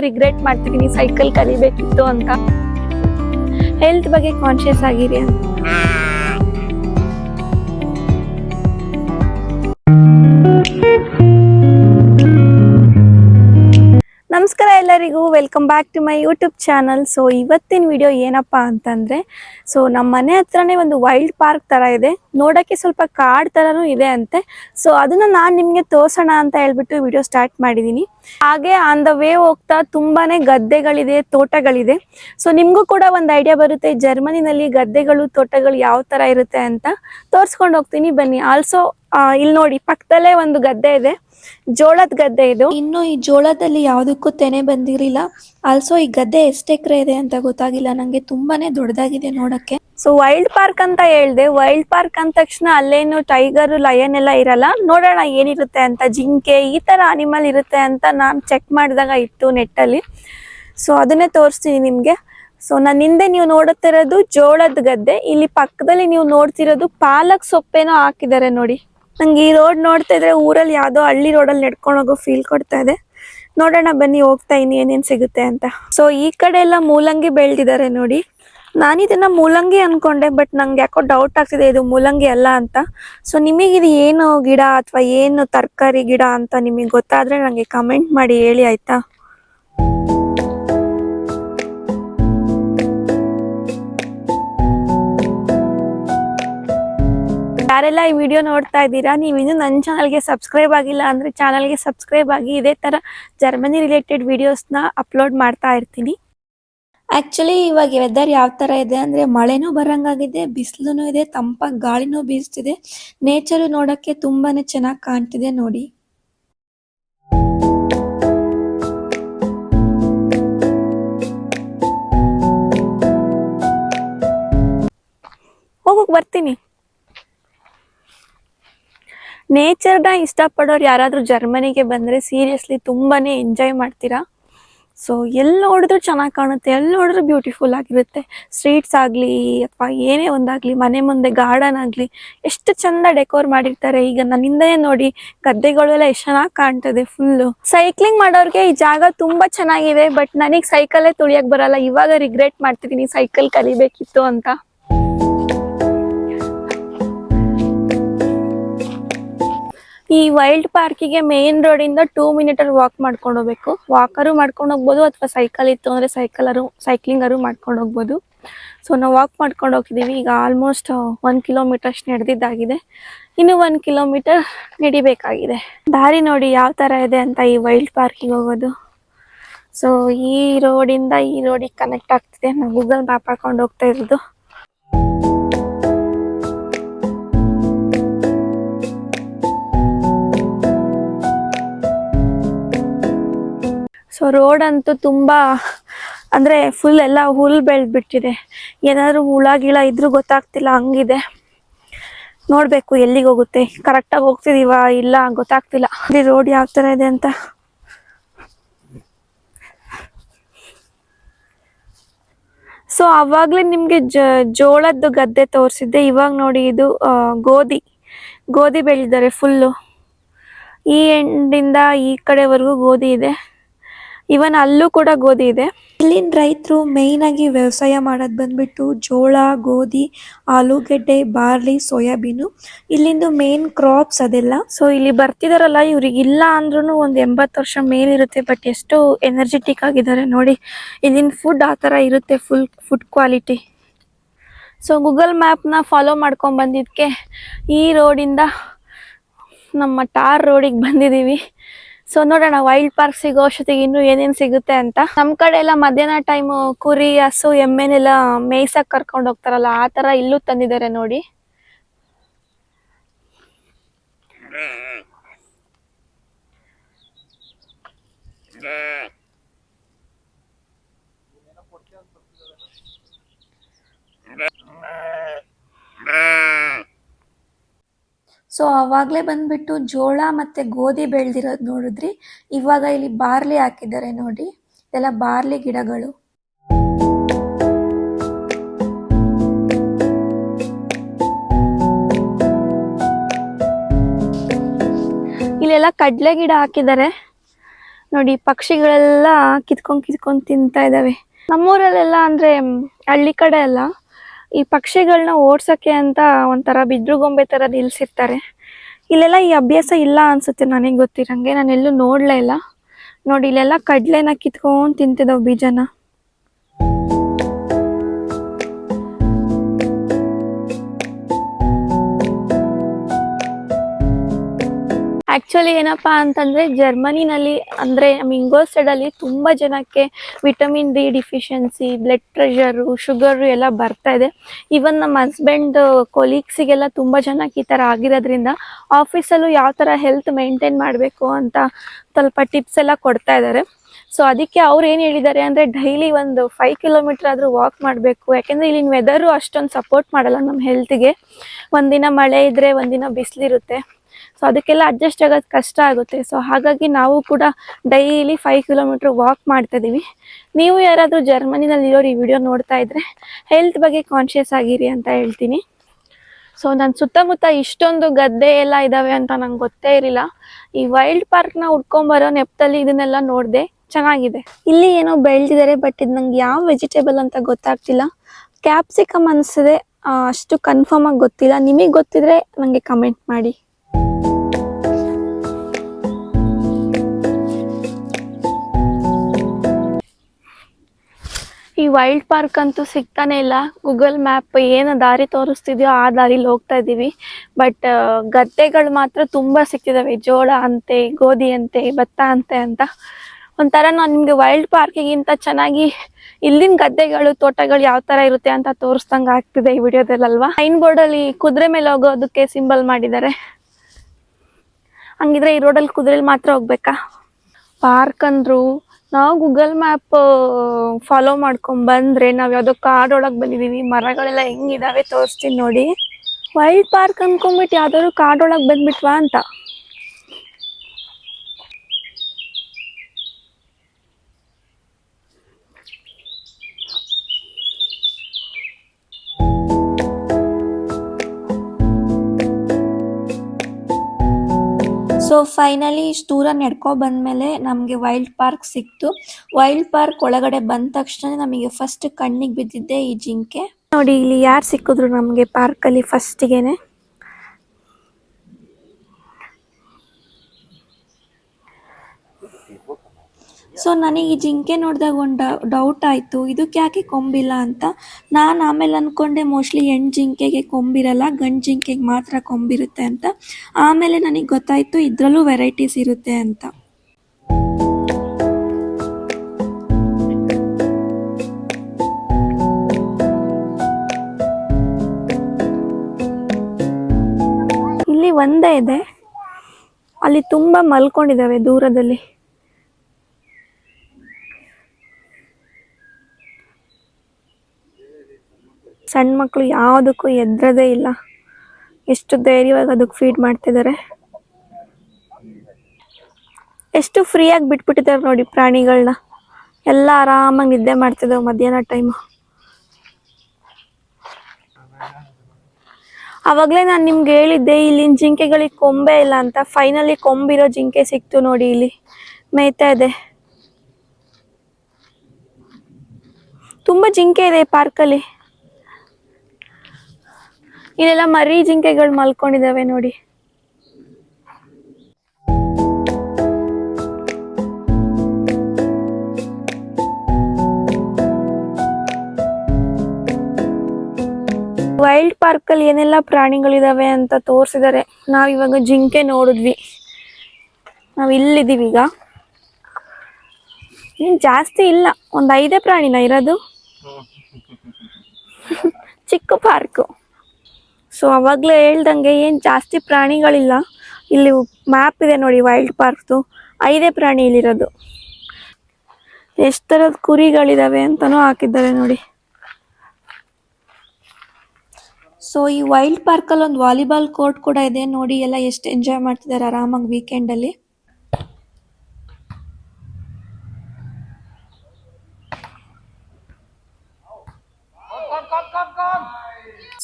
Regret ಮಾಡ್ತಿದ್ದೀನಿ cycle ಕಲಿಬೇಕಿತ್ತು ಅಂತ. ಹೆಲ್ತ್ ಬಗ್ಗೆ ಕಾನ್ಶಿಯಸ್ ಆಗಿರಿ ಅಂತ. ಎಲ್ಲರಿಗೂ welcome back to my YouTube channel so ಇವತ್ತಿನ ವಿಡಿಯೋ ಏನಪ್ಪ ಅಂತಂದ್ರೆ ಸೊ ನಮ್ಮ ಮನೆ ಹತ್ರನೇ ಒಂದು ವೈಲ್ಡ್ ಪಾರ್ಕ್ ತರ ಇದೆ. ನೋಡಕ್ಕೆ ಸ್ವಲ್ಪ ಕಾಡ್ ಥರನೂ ಇದೆ ಅಂತೆ. ಸೊ ಅದನ್ನ ನಾನು ನಿಮ್ಗೆ ತೋರ್ಸೋಣ ಅಂತ ಹೇಳ್ಬಿಟ್ಟು ವಿಡಿಯೋ ಸ್ಟಾರ್ಟ್ ಮಾಡಿದೀನಿ. ಹಾಗೆ ಆನ್ ದ ವೇ ಹೋಗ್ತಾ ತುಂಬಾನೇ ಗದ್ದೆಗಳಿದೆ, ತೋಟಗಳಿದೆ. ಸೊ ನಿಮ್ಗೂ ಕೂಡ ಒಂದು ಐಡಿಯಾ ಬರುತ್ತೆ, ಜರ್ಮನಿನಲ್ಲಿ ಗದ್ದೆಗಳು, ತೋಟಗಳು ಯಾವ ತರ ಇರುತ್ತೆ ಅಂತ. ತೋರಿಸ್ಕೊಂಡು ಹೋಗ್ತೀನಿ, ಬನ್ನಿ. ಆಲ್ಸೋ ಇಲ್ಲಿ ನೋಡಿ, ಪಕ್ಕದಲ್ಲೇ ಒಂದು ಗದ್ದೆ ಇದೆ. ಜೋಳದ ಗದ್ದೆ ಇದು. ಇನ್ನು ಈ ಜೋಳದಲ್ಲಿ ಯಾವುದಕ್ಕೂ ತೆನೆ ಬಂದಿರಲಿಲ್ಲ. ಆಲ್ಸೋ ಈ ಗದ್ದೆ ಎಷ್ಟು ಎಕರೆ ಇದೆ ಅಂತ ಗೊತ್ತಾಗಿಲ್ಲ. ನಂಗೆ ತುಂಬಾನೇ ದೊಡ್ಡದಾಗಿದೆ ನೋಡಕ್ಕೆ. ಸೊ ವೈಲ್ಡ್ ಪಾರ್ಕ್ ಅಂತ ಹೇಳ್ದೆ. ವೈಲ್ಡ್ ಪಾರ್ಕ್ ಅಂದ ತಕ್ಷಣ ಅಲ್ಲೇನು ಟೈಗರ್ ಲಯನ್ ಎಲ್ಲ ಇರಲ್ಲ. ನೋಡೋಣ ಏನಿರುತ್ತೆ ಅಂತ. ಜಿಂಕೆ ಈ ತರ ಅನಿಮಲ್ ಇರುತ್ತೆ ಅಂತ ನಾನು ಚೆಕ್ ಮಾಡಿದಾಗ ಇತ್ತು ನೆಟ್ಟಲ್ಲಿ ಸೊ ಅದನ್ನೇ ತೋರಿಸ್ತೀನಿ ನಿಮ್ಗೆ. ಸೊ ನನ್ನ ಹಿಂದೆ ನೀವು ನೋಡುತ್ತಿರೋದು ಜೋಳದ ಗದ್ದೆ. ಇಲ್ಲಿ ಪಕ್ಕದಲ್ಲಿ ನೀವು ನೋಡ್ತಿರೋದು ಪಾಲಕ್ ಸೊಪ್ಪೇನೋ ಹಾಕಿದ್ದಾರೆ ನೋಡಿ. ನಂಗೆ ಈ ರೋಡ್ ನೋಡ್ತಾ ಇದ್ರೆ ಊರಲ್ಲಿ ಯಾವ್ದೋ ಹಳ್ಳಿ ರೋಡಲ್ಲಿ ನಡ್ಕೊಂಡು ಹೋಗೋ ಫೀಲ್ ಕೊಡ್ತಾ ಇದೆ. ನೋಡೋಣ ಬನ್ನಿ ಹೋಗ್ತಾ ಇನ್ನು ಏನೇನು ಸಿಗುತ್ತೆ ಅಂತ. ಸೊ ಈ ಕಡೆ ಎಲ್ಲ ಮೂಲಂಗಿ ಬೆಳೆದಿದ್ದಾರೆ ನೋಡಿ. ನಾನಿದನ್ನ ಮೂಲಂಗಿ ಅನ್ಕೊಂಡೆ ಬಟ್ ನಂಗೆ ಯಾಕೋ ಡೌಟ್ ಆಗ್ತಿದೆ ಇದು ಮೂಲಂಗಿ ಅಲ್ಲ ಅಂತ. ಸೊ ನಿಮಗೆ ಇದು ಏನು ಗಿಡ ಅಥವಾ ಏನು ತರಕಾರಿ ಗಿಡ ಅಂತ ನಿಮಗೆ ಗೊತ್ತಾದ್ರೆ ನನಗೆ ಕಮೆಂಟ್ ಮಾಡಿ ಹೇಳಿ, ಆಯ್ತಾ? ಯಾರೆಲ್ಲ ಈ ವಿಡಿಯೋ ನೋಡ್ತಾ ಇದ್ದೀರಾ ನೀವು ಇನ್ನೂ ನನ್ನ ಚಾನಲ್ಗೆ ಸಬ್ಸ್ಕ್ರೈಬ್ ಆಗಿಲ್ಲ ಅಂದರೆ ಚಾನಲ್ಗೆ ಸಬ್ಸ್ಕ್ರೈಬ್ ಆಗಿ ಇದೇ ಥರ ಜರ್ಮನಿ ರಿಲೇಟೆಡ್ ವಿಡಿಯೋಸ್ನ ಅಪ್ಲೋಡ್ ಮಾಡ್ತಾ ಇರ್ತೀನಿ. ಆ್ಯಕ್ಚುಲಿ ಇವಾಗ ವೆದರ್ ಯಾವ ಥರ ಇದೆ ಅಂದರೆ ಮಳೆನೂ ಬರಂಗಾಗಿದೆ ಬಿಸಿಲು ಇದೆ ತಂಪಾಗಿ ಗಾಳಿನೂ ಬೀಸ್ತಿದೆ. ನೇಚರು ನೋಡೋಕ್ಕೆ ತುಂಬಾ ಚೆನ್ನಾಗಿ ಕಾಣ್ತಿದೆ ನೋಡಿ. ಹೋಗಕ್ಕೆ ಬರ್ತೀನಿ. ನೇಚರ್ನ ಇಷ್ಟಪಡೋರು ಯಾರಾದರೂ ಜರ್ಮನಿಗೆ ಬಂದರೆ ಸೀರಿಯಸ್ಲಿ ತುಂಬಾನೇ ಎಂಜಾಯ್ ಮಾಡ್ತೀರಾ? ಸೊ ಎಲ್ಲಿ ನೋಡಿದ್ರು ಚೆನ್ನಾಗಿ ಕಾಣುತ್ತೆ ಎಲ್ಲಿ ನೋಡಿದ್ರು ಬ್ಯೂಟಿಫುಲ್ ಆಗಿರುತ್ತೆ. ಸ್ಟ್ರೀಟ್ಸ್ ಆಗಲಿ ಅಥವಾ ಏನೇ ಒಂದಾಗಲಿ, ಮನೆ ಮುಂದೆ ಗಾರ್ಡನ್ ಆಗಲಿ, ಎಷ್ಟು ಚಂದ ಡೆಕೋರ್ ಮಾಡಿರ್ತಾರೆ. ಈಗ ನನ್ನಿಂದನೇ ನೋಡಿ ಗದ್ದೆಗಳೆಲ್ಲ ಎಷ್ಟು ಚೆನ್ನಾಗಿ ಕಾಣ್ತದೆ ಫುಲ್ಲು ಸೈಕ್ಲಿಂಗ್ ಮಾಡೋರಿಗೆ ಈ ಜಾಗ ತುಂಬಾ ಚೆನ್ನಾಗಿದೆ ಬಟ್ ನನಗೆ ಸೈಕಲ್ಲೇ ತುಳಿಯಕ್ ಬರಲ್ಲ. ಇವಾಗ ರಿಗ್ರೆಟ್ ಮಾಡ್ತಿದ್ದೀನಿ ಸೈಕಲ್ ಕಲಿಬೇಕಿತ್ತು ಅಂತ. ಈ ವೈಲ್ಡ್ ಪಾರ್ಕಿಗೆ ಮೇನ್ ರೋಡ್ ಇಂದ ಟೂ ಮಿನಿಟ್ ಅಲ್ಲಿ ವಾಕ್ ಮಾಡ್ಕೊಂಡು ಹೋಗ್ಬೇಕು. ವಾಕರು ಮಾಡ್ಕೊಂಡು ಹೋಗ್ಬೋದು ಅಥವಾ ಸೈಕಲ್ ಇತ್ತು ಅಂದ್ರೆ ಸೈಕಲರು ಸೈಕ್ಲಿಂಗರು ಮಾಡ್ಕೊಂಡು ಹೋಗ್ಬೋದು. ಸೊ ನಾವು ವಾಕ್ ಮಾಡ್ಕೊಂಡು ಹೋಗಿದೀವಿ ಈಗ ಆಲ್ಮೋಸ್ಟ್ ಒನ್ ಕಿಲೋಮೀಟರ್ ಅಷ್ಟು ನಡೆದಿದ್ದಾಗಿದೆ. ಇನ್ನು ಒನ್ ಕಿಲೋಮೀಟರ್ ನಡಿಬೇಕಾಗಿದೆ. ದಾರಿ ನೋಡಿ ಯಾವ ತರ ಇದೆ ಅಂತ ಈ ವೈಲ್ಡ್ ಪಾರ್ಕಿಗೆ ಹೋಗೋದು. ಸೊ ಈ ರೋಡಿಂದ ಈ ರೋಡಿಗೆ ಕನೆಕ್ಟ್ ಆಗ್ತಿದೆ. ನಾನು ಗೂಗಲ್ ಮ್ಯಾಪ್ ಹಾಕೊಂಡು ಹೋಗ್ತಾ ಇರೋದು. ಸೊ ರೋಡ್ ಅಂತೂ ತುಂಬಾ, ಅಂದ್ರೆ ಫುಲ್ ಎಲ್ಲ ಹುಲ್ ಬೆಳೆದ್ಬಿಟ್ಟಿದೆ. ಏನಾದ್ರು ಹುಳ, ಗಿಳ ಇದ್ರೂ ಗೊತ್ತಾಗ್ತಿಲ್ಲ, ಹಂಗಿದೆ. ನೋಡ್ಬೇಕು ಎಲ್ಲಿಗೆ ಹೋಗುತ್ತೆ. ಕರೆಕ್ಟಾಗಿ ಹೋಗ್ತಿದೀವ, ಇಲ್ಲ ಗೊತ್ತಾಗ್ತಿಲ್ಲ. ಅಲ್ಲಿ ರೋಡ್ ಯಾವ ತರ ಇದೆ ಅಂತ. ಸೊ ಅವಾಗ್ಲೇ ನಿಮ್ಗೆ ಜೋಳದ್ದು ಗದ್ದೆ ತೋರಿಸಿದ್ದೆ. ಇವಾಗ ನೋಡಿ ಇದು ಗೋಧಿ. ಗೋಧಿ ಬೆಳೆದಿದ್ದಾರೆ ಫುಲ್ಲು ಈ ಎಂಡಿಂದ ಈ ಕಡೆವರೆಗೂ ಗೋಧಿ ಇದೆ. ಇವನ್ ಅಲ್ಲೂ ಕೂಡ ಗೋಧಿ ಇದೆ. ಇಲ್ಲಿನ ರೈತರು ಮೇಯ್ನ್ ಆಗಿ ವ್ಯವಸಾಯ ಮಾಡೋದು ಬಂದ್ಬಿಟ್ಟು ಜೋಳ ಗೋಧಿ ಆಲೂಗಡ್ಡೆ ಬಾರ್ಲಿ ಸೋಯಾಬೀನು ಇಲ್ಲಿಂದು ಮೇನ್ ಕ್ರಾಪ್ಸ್ ಅದೆಲ್ಲ. ಸೊ ಇಲ್ಲಿ ಬರ್ತಿದಾರಲ್ಲ ಇವ್ರಿಗೆ ಇಲ್ಲ ಅಂದ್ರೂ ಒಂದು ಎಂಬತ್ತು ವರ್ಷ ಮೇಲಿರುತ್ತೆ ಬಟ್ ಎಷ್ಟು ಎನರ್ಜೆಟಿಕ್ ಆಗಿದ್ದಾರೆ ನೋಡಿ. ಇಲ್ಲಿನ ಫುಡ್ ಆ ಥರ ಇರುತ್ತೆ full food quality so Google ಮ್ಯಾಪ್ನ follow ಮಾಡ್ಕೊಂಡ್ ಬಂದಿದ್ದಕ್ಕೆ ಈ ರೋಡಿಂದ ನಮ್ಮ ಟಾರ್ ರೋಡಿಗೆ ಬಂದಿದ್ದೀವಿ ಸೊ ನೋಡೋಣ ವೈಲ್ಡ್ ಪಾರ್ಕ್ ಸಿಗೋ ಅಷ್ಟೊತ್ತಿಗೆ ಇನ್ನೂ ಏನೇನ್ ಸಿಗುತ್ತೆ ಅಂತ. ನಮ್ ಕಡೆ ಎಲ್ಲ ಮಧ್ಯಾಹ್ನ ಟೈಮ್ ಕುರಿ, ಹಸು, ಎಮ್ಮೆನೆಲ್ಲ ಮೇಯ್ಸಕ್ ಕರ್ಕೊಂಡು ಹೋಗ್ತಾರಲ್ಲ, ಆ ತರ ಇಲ್ಲೂ ತಂದಿದ್ದಾರೆ ನೋಡಿ. ಸೊ ಅವಾಗಲೇ ಬಂದ್ಬಿಟ್ಟು ಜೋಳ ಮತ್ತೆ ಗೋಧಿ ಬೆಳೆದಿರೋದು ನೋಡಿದ್ರಿ. ಇವಾಗ ಇಲ್ಲಿ ಬಾರ್ಲಿ ಹಾಕಿದ್ದಾರೆ ನೋಡಿ. ಇದೆಲ್ಲ ಬಾರ್ಲಿ ಗಿಡಗಳು. ಇಲ್ಲೆಲ್ಲ ಕಡಲೆ ಗಿಡ ಹಾಕಿದ್ದಾರೆ. ನೋಡಿ, ಪಕ್ಷಿಗಳೆಲ್ಲ ಕಿತ್ಕೊಂಡ್ ಕಿತ್ಕೊಂಡ್ ತಿಂತಾ ಇದಾವೆ. ನಮ್ಮೂರಲ್ಲೆಲ್ಲ ಅಂದ್ರೆ ಹಳ್ಳಿ ಕಡೆ ಎಲ್ಲ ಈ ಪಕ್ಷಿಗಳನ್ನ ಓಡ್ಸಕ್ಕೆ ಅಂತ ಒಂಥರ ಬಿದ್ರುಗೊಂಬೆ ಥರ ತರ ನಿಲ್ಸಿರ್ತಾರೆ. ಇಲ್ಲೆಲ್ಲ ಈ ಅಭ್ಯಾಸ ಇಲ್ಲ ಅನ್ಸುತ್ತೆ ನನಗೆ ಗೊತ್ತಿರಂಗೆ. ನಾನೆಲ್ಲೂ ನೋಡ್ಲೇ ಇಲ್ಲ. ನೋಡಿ ಇಲ್ಲೆಲ್ಲ ಕಡಲೆನ ಕಿತ್ಕೊಂಡು ತಿಂತಿದ್ದಾವೆ ಬೀಜನ. ಆಕ್ಚುಲಿ ಏನಪ್ಪ ಅಂತಂದ್ರೆ ಜರ್ಮನಿನಲ್ಲಿ ಅಂದ್ರೆ ಮಿಂಗೋ ಸೈಡ್ ಅಲ್ಲಿ ತುಂಬಾ ಜನಕ್ಕೆ vitamin D deficiency blood pressure sugar ಎಲ್ಲ ಬರ್ತಾ ಇದೆ. ಇವನ್ ನಮ್ಮ ಹಸ್ಬೆಂಡ್ ಕೊಲೀಗ್ಸಿಗೆಲ್ಲ ತುಂಬಾ ಜನಕ್ಕೆ ಈ ತರ ಆಗಿರೋದ್ರಿಂದ ಆಫೀಸಲ್ಲೂ ಯಾವ ತರ ಹೆಲ್ತ್ ಮೇಂಟೈನ್ ಮಾಡಬೇಕು ಅಂತ ಸ್ವಲ್ಪ ಟಿಪ್ಸ್ ಎಲ್ಲ ಕೊಡ್ತಾ ಇದ್ದಾರೆ. ಸೊ ಅದಕ್ಕೆ ಅವ್ರು ಏನು ಹೇಳಿದ್ದಾರೆ ಅಂದ್ರೆ ಡೈಲಿ ಒಂದು ಫೈವ್ ಕಿಲೋಮೀಟರ್ ಆದ್ರೂ ವಾಕ್ ಮಾಡಬೇಕು. ಯಾಕೆಂದರೆ ಇಲ್ಲಿನ ವೆದರು ಅಷ್ಟೊಂದು ಸಪೋರ್ಟ್ ಮಾಡಲ್ಲ ನಮ್ಮ ಹೆಲ್ತ್ಗೆ ಒಂದಿನ ಮಳೆ ಇದ್ರೆ ಒಂದಿನ ಬಿಸಿಲಿರುತ್ತೆ. ಸೊ ಅದಕ್ಕೆಲ್ಲ ಅಡ್ಜಸ್ಟ್ ಆಗೋದು ಕಷ್ಟ ಆಗುತ್ತೆ. ಸೊ ಹಾಗಾಗಿ ನಾವು ಕೂಡ ಡೈಲಿ ಫೈವ್ ಕಿಲೋಮೀಟರ್ ವಾಕ್ ಮಾಡ್ತಾ ಇದೀವಿ. ನೀವು ಯಾರಾದರೂ ಜರ್ಮನಿನಲ್ಲಿ ಇರೋರು ಈ ವಿಡಿಯೋ ನೋಡ್ತಾ ಇದ್ರೆ ಹೆಲ್ತ್ ಬಗ್ಗೆ ಕಾನ್ಷಿಯಸ್ ಆಗಿರಿ ಅಂತ ಹೇಳ್ತೀನಿ. ಸೊ ನನ್ನ ಸುತ್ತಮುತ್ತ ಇಷ್ಟೊಂದು ಗದ್ದೆ ಎಲ್ಲ ಇದಾವೆ ಅಂತ ನಂಗೆ ಗೊತ್ತೇ ಇರಲಿಲ್ಲ. ಈ ವೈಲ್ಡ್ ಪಾರ್ಕ್ನ ಹುಡ್ಕೊಂಬರೋ ನೆಪದಲ್ಲಿ ಇದನ್ನೆಲ್ಲ ನೋಡಿದೆ ಚೆನ್ನಾಗಿದೆ. ಇಲ್ಲಿ ಏನೋ ಬೆಳೆದಿದ್ದಾರೆ ಬಟ್ ಇದು ನಂಗೆ ಯಾವ ವೆಜಿಟೇಬಲ್ ಅಂತ ಗೊತ್ತಾಗ್ತಿಲ್ಲ. ಕ್ಯಾಪ್ಸಿಕಮ್ ಅನಿಸಿದೆ ಅಷ್ಟು ಕನ್ಫರ್ಮ್ ಆಗಿ ಗೊತ್ತಿಲ್ಲ. ನಿಮಗೆ ಗೊತ್ತಿದ್ರೆ ನನಗೆ ಕಮೆಂಟ್ ಮಾಡಿ. ಈ ವೈಲ್ಡ್ ಪಾರ್ಕ್ ಅಂತೂ ಸಿಗ್ತಾನೆ ಇಲ್ಲ. ಗೂಗಲ್ ಮ್ಯಾಪ್ ಏನು ದಾರಿ ತೋರಿಸ್ತಿದ್ಯೋ ಆ ದಾರಿಲಿ ಹೋಗ್ತಾ ಇದ್ದೀವಿ. ಬಟ್ ಗದ್ದೆಗಳು ಮಾತ್ರ ತುಂಬ ಸಿಕ್ತಿದ್ದಾವೆ ಜೋಳ ಅಂತೆ, ಗೋಧಿ ಅಂತೆ, ಭತ್ತ ಅಂತೆ ಅಂತ. ಒಂಥರ ನಾನು ನಿಮಗೆ ವೈಲ್ಡ್ ಪಾರ್ಕಿಗಿಂತ ಚೆನ್ನಾಗಿ ಇಲ್ಲಿನ ಗದ್ದೆಗಳು, ತೋಟಗಳು ಯಾವ ಥರ ಇರುತ್ತೆ ಅಂತ ತೋರಿಸ್ದಂಗೆ ಆಗ್ತಿದೆ ಈ ವಿಡಿಯೋದಲ್ಲಲ್ವಾ ಸೈನ್ ಬೋರ್ಡಲ್ಲಿ ಕುದುರೆ ಮೇಲೆ ಹೋಗೋದಕ್ಕೆ ಸಿಂಬಲ್ ಮಾಡಿದ್ದಾರೆ. ಹಂಗಿದ್ರೆ ಈ ರೋಡಲ್ಲಿ ಕುದುರೆಲಿ ಮಾತ್ರ ಹೋಗ್ಬೇಕಾ? ಪಾರ್ಕ್ ಅಂದ್ರು ನಾವು ಗೂಗಲ್ ಮ್ಯಾಪ್ ಫಾಲೋ ಮಾಡ್ಕೊಂಡ್ ಬಂದ್ರೆ ನಾವ್ ಯಾವ್ದೋ ಕಾಡೊಳಗ್ ಬಂದಿದೀವಿ, ಮರಗಳೆಲ್ಲ ಹೆಂಗಿದಾವೆ ತೋರಿಸ್ತೀನಿ ನೋಡಿ. ವೈಲ್ಡ್ ಪಾರ್ಕ್ ಅನ್ಕೊಂಡ್ಬಿಟ್ಟು ಯಾವ್ದಾದ್ರು ಕಾಡೊಳಗ್ ಬಂದ್ಬಿಟ್ವಾ ಅಂತ. ಸೊ ಫೈನಲಿ ಇಷ್ಟು ದೂರ ನಡ್ಕೊ ಬಂದ್ಮೇಲೆ ನಮಗೆ ವೈಲ್ಡ್ ಪಾರ್ಕ್ ಸಿಕ್ತು. ವೈಲ್ಡ್ ಪಾರ್ಕ್ ಒಳಗಡೆ ಬಂದ ತಕ್ಷಣ ನಮಗೆ ಫಸ್ಟ್ ಕಣ್ಣಿಗೆ ಬಿದ್ದಿದ್ದೆ ಈ ಜಿಂಕೆ. ನೋಡಿ, ಇಲ್ಲಿ ಯಾರು ಸಿಕ್ಕಿದ್ರು ನಮಗೆ ಪಾರ್ಕಲ್ಲಿ ಫಸ್ಟಿಗೆನೆ ಸೊ ನನಗೆ ಈ ಜಿಂಕೆ ನೋಡಿದಾಗ ಒಂದು ಡೌಟ್ ಆಯಿತು. ಇದಕ್ಕೆ ಯಾಕೆ ಕೊಂಬಿಲ್ಲ ಅಂತ? ನಾನು ಆಮೇಲೆ ಅಂದ್ಕೊಂಡೆ ಮೋಸ್ಟ್ಲಿ ಹೆಣ್ಣು ಜಿಂಕೆಗೆ ಕೊಂಬಿರಲ್ಲ, ಗಂಡು ಜಿಂಕೆಗೆ ಮಾತ್ರ ಕೊಂಬಿರುತ್ತೆ ಅಂತ. ಆಮೇಲೆ ನನಗೆ ಗೊತ್ತಾಯಿತು, ಇದರಲ್ಲೂ ವೆರೈಟೀಸ್ ಇರುತ್ತೆ ಅಂತ. ಇಲ್ಲಿ ಒಂದೇ ಇದೆ. ಅಲ್ಲಿ ತುಂಬ ಮಲ್ಕೊಂಡಿದ್ದಾವೆ ದೂರದಲ್ಲಿ. ಸಣ್ಣ ಮಕ್ಕಳು ಯಾವುದಕ್ಕೂ ಎದ್ರದೇ ಇಲ್ಲ. ಎಷ್ಟು ಧೈರ್ಯವಾಗಿ ಅದಕ್ಕೆ ಫೀಡ್ ಮಾಡ್ತಿದ್ದಾರೆ ಎಷ್ಟು ಫ್ರೀಯಾಗಿ ಬಿಟ್ಬಿಟ್ಟಿದ್ದಾರೆ ನೋಡಿ ಪ್ರಾಣಿಗಳನ್ನ ಎಲ್ಲ ಆರಾಮಾಗಿ ನಿದ್ದೆ ಮಾಡ್ತಿದ್ದಾವೆ ಮಧ್ಯಾಹ್ನ ಟೈಮು ಅವಾಗಲೇ ನಾನು ನಿಮ್ಗೆ ಹೇಳಿದ್ದೆ, ಇಲ್ಲಿನ ಜಿಂಕೆಗಳಿಗೆ ಕೊಂಬೆ ಇಲ್ಲ ಅಂತ. ಫೈನಲಿ ಕೊಂಬಿರೋ ಜಿಂಕೆ ಸಿಕ್ತು ನೋಡಿ ಇಲ್ಲಿ. ಮೇಯ್ತಾ ಇದೆ. ತುಂಬ ಜಿಂಕೆ ಇದೆ ಪಾರ್ಕಲ್ಲಿ ಇಲ್ಲೆಲ್ಲ ಮರಿ ಜಿಂಕೆಗಳು ಮಲ್ಕೊಂಡಿದಾವೆ ನೋಡಿ. ವೈಲ್ಡ್ ಪಾರ್ಕ್ ಅಲ್ಲಿ ಏನೆಲ್ಲ ಪ್ರಾಣಿಗಳಿದಾವೆ ಅಂತ ತೋರಿಸಿದ್ದಾರೆ ನಾವ್ ಇವಾಗ ಜಿಂಕೆ ನೋಡಿದ್ವಿ. ನಾವ್ ಇಲ್ಲಿದೀವಿ ಈಗ. ಇನ್ ಜಾಸ್ತಿ ಇಲ್ಲ. ಒಂದ್ ಐದೇ ಪ್ರಾಣಿನ ಇರೋದು. ಚಿಕ್ಕ ಪಾರ್ಕು ಸೊ ಅವಾಗಲೇ ಹೇಳ್ದಂಗೆ ಏನು ಜಾಸ್ತಿ ಪ್ರಾಣಿಗಳಿಲ್ಲ. ಇಲ್ಲಿ ಮ್ಯಾಪ್ ಇದೆ ನೋಡಿ ವೈಲ್ಡ್ ಪಾರ್ಕ್ದು ಐದೇ ಪ್ರಾಣಿ ಇಲ್ಲಿರೋದು. ಎಷ್ಟು ಥರದ ಕುರಿಗಳಿದಾವೆ ಅಂತಲೂ ಹಾಕಿದ್ದಾರೆ ನೋಡಿ. ಸೊ ಈ ವೈಲ್ಡ್ ಪಾರ್ಕಲ್ಲಿ ಒಂದು ವಾಲಿಬಾಲ್ ಕೋರ್ಟ್ ಕೂಡ ಇದೆ. ನೋಡಿ, ಎಲ್ಲ ಎಷ್ಟು ಎಂಜಾಯ್ ಮಾಡ್ತಿದ್ದಾರೆ ಆರಾಮಾಗಿ ವೀಕೆಂಡಲ್ಲಿ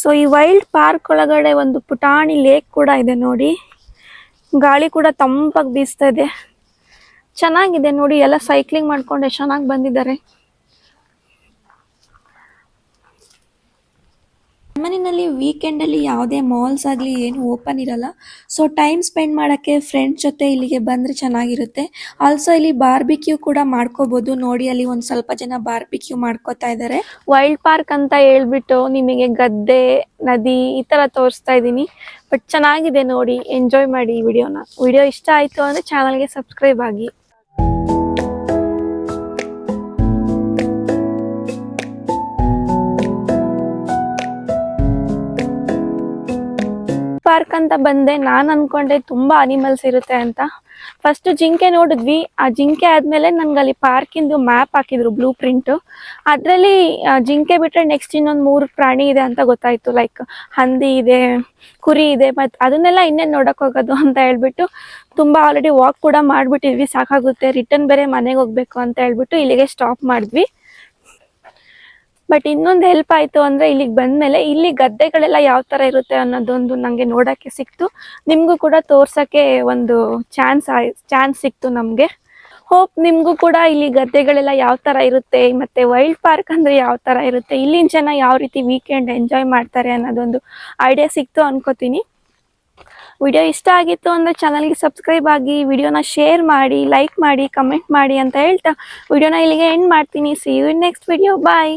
ಸೊ ಈ ವೈಲ್ಡ್ ಪಾರ್ಕ್ ಒಳಗಡೆ ಒಂದು ಪುಟಾಣಿ ಲೇಕ್ ಕೂಡ ಇದೆ ನೋಡಿ. ಗಾಳಿ ಕೂಡ ತಂಪಾಗಿ ಬೀಸ್ತಾ ಇದೆ. ಚೆನ್ನಾಗಿದೆ ನೋಡಿ, ಎಲ್ಲ ಸೈಕ್ಲಿಂಗ್ ಮಾಡ್ಕೊಂಡು ಚೆನ್ನಾಗಿ ಬಂದಿದ್ದಾರೆ. ಮನೆಯಲ್ಲಿ ವೀಕೆಂಡಲ್ಲಿ ಯಾವುದೇ ಮಾಲ್ಸ್ ಆಗಲಿ ಏನು ಓಪನ್ ಇರಲ್ಲ. ಸೊ ಟೈಮ್ ಸ್ಪೆಂಡ್ ಮಾಡೋಕ್ಕೆ ಫ್ರೆಂಡ್ಸ್ ಜೊತೆ ಇಲ್ಲಿಗೆ ಬಂದರೆ ಚೆನ್ನಾಗಿರುತ್ತೆ. ಆಲ್ಸೋ ಇಲ್ಲಿ ಬಾರ್ಬಿಕ್ಯೂ ಕೂಡ ಮಾಡ್ಕೋಬೋದು. ನೋಡಿ, ಅಲ್ಲಿ ಒಂದು ಸ್ವಲ್ಪ ಜನ ಬಾರ್ಬಿಕ್ಯೂ ಮಾಡ್ಕೋತಾ ಇದ್ದಾರೆ ವೈಲ್ಡ್ ಪಾರ್ಕ್ ಅಂತ ಹೇಳ್ಬಿಟ್ಟು ನಿಮಗೆ ಗದ್ದೆ, ನದಿ ಈ ಥರ ತೋರಿಸ್ತಾ ಇದ್ದೀನಿ. ಬಟ್ ಚೆನ್ನಾಗಿದೆ ನೋಡಿ. ಎಂಜಾಯ್ ಮಾಡಿ ಈ ವಿಡಿಯೋನ ವಿಡಿಯೋ ಇಷ್ಟ ಆಯಿತು ಅಂದರೆ ಚಾನಲ್ಗೆ ಸಬ್ಸ್ಕ್ರೈಬ್ ಆಗಿ. ಪಾರ್ಕ್ ಅಂತ ಬಂದೆ. ನಾನು ಅನ್ಕೊಂಡೆ ತುಂಬಾ ಅನಿಮಲ್ಸ್ ಇರುತ್ತೆ ಅಂತ. ಫಸ್ಟ್ ಜಿಂಕೆ ನೋಡಿದ್ವಿ. ಆ ಜಿಂಕೆ ಆದ್ಮೇಲೆ ನನ್ಗೆ ಅಲ್ಲಿ ಪಾರ್ಕಿಂದು ಮ್ಯಾಪ್ ಹಾಕಿದ್ರು ಬ್ಲೂ ಪ್ರಿಂಟ್ ಅದರಲ್ಲಿ ಜಿಂಕೆ ಬಿಟ್ರೆ ನೆಕ್ಸ್ಟ್ ಇನ್ನೊಂದು ಮೂರು ಪ್ರಾಣಿ ಇದೆ ಅಂತ ಗೊತ್ತಾಯ್ತು. ಲೈಕ್ ಹಂದಿ ಇದೆ, ಕುರಿ ಇದೆ ಮತ್ತು ಅದನ್ನೆಲ್ಲ ಇನ್ನೇನು ನೋಡಕ್ ಹೋಗೋದು ಅಂತ ಹೇಳ್ಬಿಟ್ಟು ತುಂಬಾ ಆಲ್ರೆಡಿ ವಾಕ್ ಕೂಡ ಮಾಡ್ಬಿಟ್ಟಿದ್ವಿ. ಸಾಕಾಗುತ್ತೆ. ರಿಟರ್ನ್ ಬೇರೆ ಮನೆಗೆ ಹೋಗ್ಬೇಕು ಅಂತ ಹೇಳ್ಬಿಟ್ಟು ಇಲ್ಲಿಗೆ ಸ್ಟಾಪ್ ಮಾಡಿದ್ವಿ. ಬಟ್ ಇನ್ನೊಂದು ಹೆಲ್ಪ್ ಆಯ್ತು ಅಂದ್ರೆ ಇಲ್ಲಿಗೆ ಬಂದ್ಮೇಲೆ ಇಲ್ಲಿ ಗದ್ದೆಗಳೆಲ್ಲ ಯಾವ ತರ ಇರುತ್ತೆ ಅನ್ನೋದೊಂದು ನಂಗೆ ನೋಡಕ್ಕೆ ಸಿಕ್ತು. ನಿಮ್ಗೂ ಕೂಡ ತೋರ್ಸಕ್ಕೆ ಒಂದು ಚಾನ್ಸ್ ಚಾನ್ಸ್ ಸಿಕ್ತು ನಮ್ಗೆ. ಹೋಪ್ ನಿಮ್ಗೂ ಕೂಡ ಇಲ್ಲಿ ಗದ್ದೆಗಳೆಲ್ಲ ಯಾವ ತರ ಇರುತ್ತೆ, ಮತ್ತೆ ವೈಲ್ಡ್ ಪಾರ್ಕ್ ಅಂದ್ರೆ ಯಾವ ತರ ಇರುತ್ತೆ, ಇಲ್ಲಿನ ಜನ ಯಾವ ರೀತಿ ವೀಕೆಂಡ್ ಎಂಜಾಯ್ ಮಾಡ್ತಾರೆ ಅನ್ನೋದೊಂದು ಐಡಿಯಾ ಸಿಕ್ತು ಅನ್ಕೋತೀನಿ. ವಿಡಿಯೋ ಇಷ್ಟ ಆಗಿತ್ತು ಅಂದ್ರೆ ಚಾನಲ್ಗೆ ಸಬ್ಸ್ಕ್ರೈಬ್ ಆಗಿ ವಿಡಿಯೋನ ಶೇರ್ ಮಾಡಿ ಲೈಕ್ ಮಾಡಿ ಕಮೆಂಟ್ ಮಾಡಿ ಅಂತ ಹೇಳ್ತಾ ವಿಡಿಯೋನ ಇಲ್ಲಿಗೆ ಎಂಡ್ ಮಾಡ್ತೀನಿ. See you next video bye